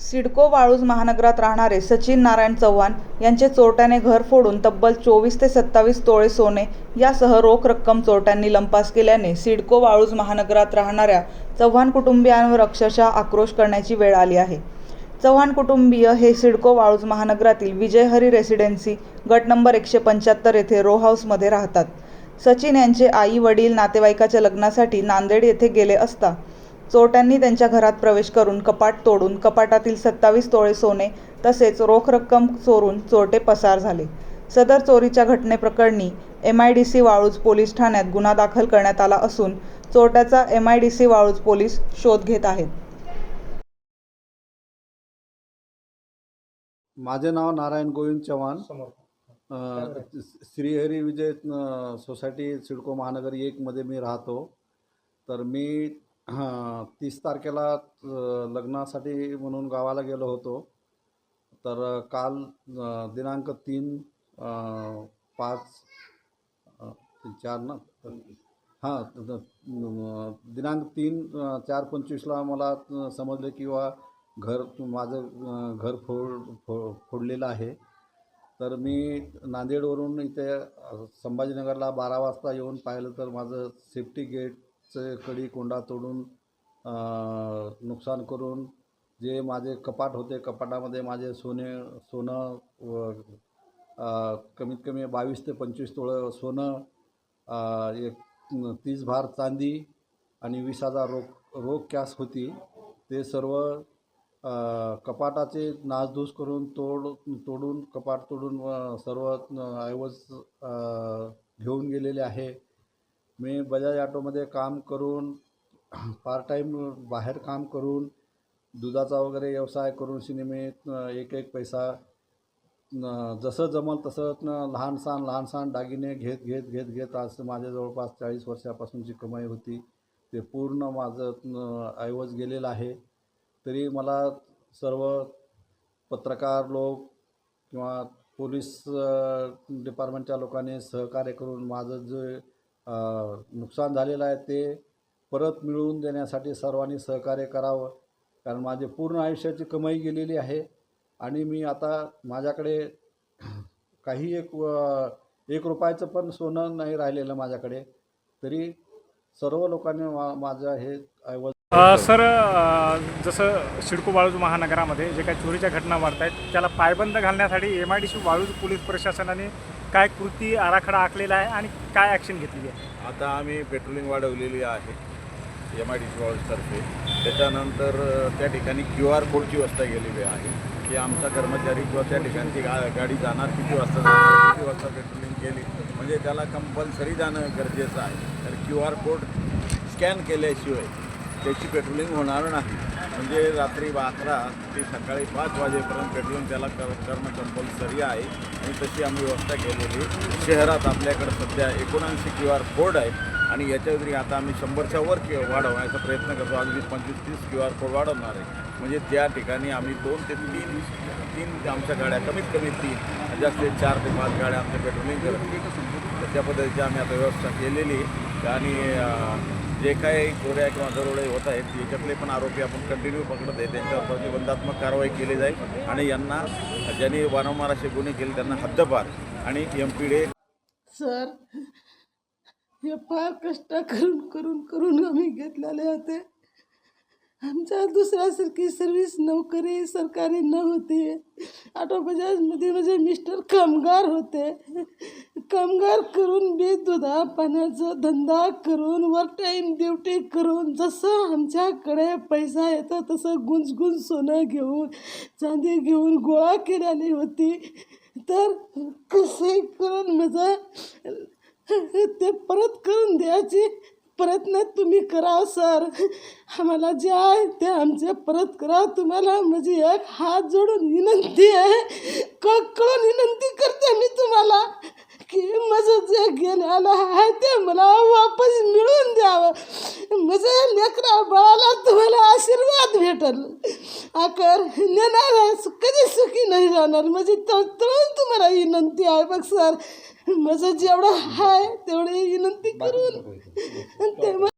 सिडको वाळूज महानगरात राहणारे सचिन नारायण चव्हाण यांचे चोरट्याने घर फोडून तब्बल चोवीस ते सत्तावीस तोळे सोने यासह रोख रक्कम चोरट्यांनी लंपास केल्याने सिडको वाळूज महानगरात राहणाऱ्या चव्हाण कुटुंबियांवर अक्षरशः आक्रोश करण्याची वेळ आली आहे. चव्हाण कुटुंबीय हे सिडको वाळूज महानगरातील विजयहरी रेसिडेन्सी गट नंबर एकशे पंच्याहत्तर येथे रो हाऊसमध्ये राहतात. सचिन यांचे आई वडील नातेवाईकाच्या लग्नासाठी नांदेड येथे गेले असता चोरट्यांनी त्यांच्या घरात प्रवेश करून कपाट तोडून कपाटातील सत्तावीस तोळे सोने तसेच रोख रक्कम चोरून चोरटे पसार झाले. सदर चोरीच्या घटनेप्रकरणी M I D C Waluj police ठाण्यात गुन्हा दाखल करण्यात आला असून चोरट्याचा M I D C Waluj police शोध घेत आहेत. माझे नाव नारायण गोविंद चव्हाण. श्रीहरी विजय सोसायटी सिडको महानगर एकमध्ये मी राहतो. तर मी हां तीस तारखेला लग्नासाठी म्हणून गावाला गेलो होतो. तर काल दिनांक तीन पाच चार ना? हां दिनांक तीन चार पंचवीसला मला समजले किंवा घर माझं घर फोड फो फोडलेलं आहे. तर मी नांदेडवरून इथे संभाजीनगरला बारा वाजता येऊन पाहिलं तर माझं सेफ्टी गेट चे कडी कोंडा तोडून नुकसान करून जे माझे कपाट होते कपाटामध्ये माझे सोने सोनं व कमीत कमी बावीस ते पंचवीस तोळं सोनं एक तीस भार चांदी आणि वीस हजार रोख रोख कॅश होती. ते सर्व कपाटाचे नासधूस करून तोड तोडून कपाट तोडून सर्व ऐवज घेऊन गेलेले आहे. मी बजाज ऑटोमध्ये काम करून पार्ट टाईम बाहेर काम करून दुधाचा वगैरे व्यवसाय करून सिनेमेत एक एक पैसा जसं जमल तसं लहानसान लहान सहान लहान सहान दागिने घेत घेत घेत घेत आज माझ्या जवळपास चाळीस वर्षापासूनची कमाई होती. ते पूर्ण माझं ऐवज गेलेलं आहे. तरी मला सर्व पत्रकार लोक किंवा पोलीस डिपार्टमेंटच्या लोकांनी सहकार्य करून माझं जे नुकसान झालेलं आहे ते परत मिळवून देण्यासाठी सर्वांनी सहकार्य करावं. कारण माझे पूर्ण आयुष्याची कमाई गेलेली आहे आणि मी आता माझ्याकडे काही एक एक रुपयाचं पण सोनं नाही राहिलेलं माझ्याकडे. तरी सर्व लोकांनी मा माझं हे ऐवज सर जसं सिडको वाळूज महानगरामध्ये जे काही चोरीच्या घटना वाढत आहेत त्याला पायबंद घालण्यासाठी M I D C Waluj police प्रशासनाने काय कृती आराखडा आखलेला आहे आणि काय ॲक्शन घेतलेली आहे? आता आम्ही पेट्रोलिंग वाढवलेली आहे एम आय डी सी वॉल्सतर्फे त्याच्यानंतर त्या ठिकाणी क्यू आर कोडची व्यवस्था केलेली आहे की आमचा कर्मचारी किंवा त्या ठिकाणची गा गाडी जाणार किती वाजता जाणार किती वाजता पेट्रोलिंग केली. म्हणजे त्याला कंपल्सरी जाणं गरजेचं आहे. तर क्यू आर कोड स्कॅन केल्याशिवाय त्याची पेट्रोलिंग होणार नाही. म्हणजे रात्री अकरा ते सकाळी पाच वाजेपर्यंत पेट्रोल त्याला कर करणं कंपल्सरी आहे. आणि तशी आम्ही व्यवस्था केलेली शहरात आपल्याकडे सध्या एकोणऐंशी क्यू आर कोड आहे. आणि याच्या व्यतिरिक्त आता आम्ही शंभरच्या वर कि वाढवण्याचा प्रयत्न करतो. अगदी पंचवीस तीस क्यू आर कोड वाढवणार आहे. म्हणजे त्या ठिकाणी आम्ही दोन ते तीन तीन आमच्या गाड्या कमीत कमी तीन. जास्तीत चार ते पाच गाड्या आमच्या पेट्रोलिंग करत त्या पद्धतीची आम्ही आता व्यवस्था केलेली आहे. आणि जे काही चोऱ्या किंवा दरोडे होत आहेत याच्यातले पण आरोपी आपण कंटिन्यू पकडत आहे. त्यांच्यावर प्रतिबंधात्मक कारवाई केली जाईल आणि यांना ज्यांनी वारंवार असे गुन्हे केले त्यांना हद्दपार आणि एम पी डे सर हे फार कष्ट करून करून करून आम्ही घेतलेले होते. आमच्या दुसऱ्यासारखी सर्विस नोकरी सरकारी नव्हती ऑटो बजाजमध्ये माझे मिस्टर कामगार होते. कामगार करून मी दुधा पाण्याचा धंदा करून वर टाईम ड्युटी करून जसं आमच्याकडे पैसा येतो तसं गुंजगुंज सोनं घेऊन चांदी घेऊन गोळा केलेली होती. तर कसे करून माझं ते परत करून द्यायची? प्रयत्न तुम्ही करा सर. आम्हाला जे आहे ते आमचे परत करा. तुम्हाला म्हणजे एक हात जोडून विनंती आहे. कळून विनंती करते मी तुम्हाला की माझं जे गेल्याला आहे ते मला वापस मिळवून द्यावं. माझं लेकरा बाळाला तुम्हाला आशीर्वाद भेटल. आकर नेणार कधी सुखी नाही राहणार. माझी तळतळून तुम्हाला विनंती आहे. बघ सर. माझं जेवढं आहे तेवढी विनंती करून ते